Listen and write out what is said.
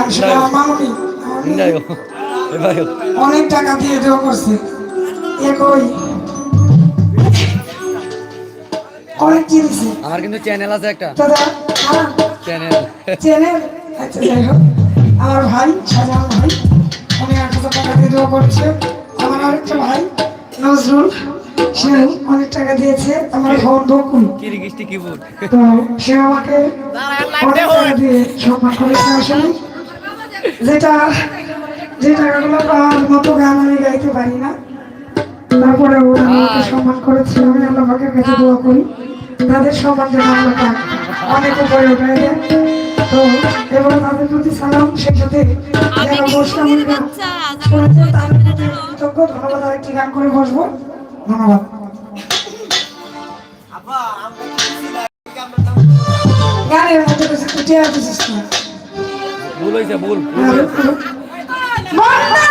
আমার মামনি অনেক টাকা দিয়ে দেওয়া করছে। এ কই অনেক কি দিছে আমার কিন্তু চ্যানেল আছে একটা। দাদা চ্যানেল চ্যানেল আচ্ছা যাই হোক। আমার ভাই শাহজাহান ভাই উনি আট হাজার টাকা দিয়ে দেওয়া করছে। আমার আরেকটা ভাই নজরুল সে অনেক টাকা দিয়েছে। আমার বোন বকুল তো সে আমাকে অনেক টাকা দিয়ে সম্মান করেছে আসলে। যেটা যে টাকাগুলো পাওয়ার মতো গান আমি গাইতে পারি না। তারপরে ওরা আমাকে সম্মান করেছে আমি আল্লাহ পাকের কাছে দোয়া করি। তাদের সম্মান যেন আল্লাহ পাক অনেক উপরে দেয় তো এবার তাদের প্রতি সালাম সেই সাথে যারা বসলাম শুনেছে তাদের প্রতি কৃতজ্ঞ। ধন্যবাদ আরেকটি গান করে বসবো। ধন্যবাদ। গানের মধ্যে কিছু টিয়া দিছিস না ভুল হয়েছে ভুল বন্ধ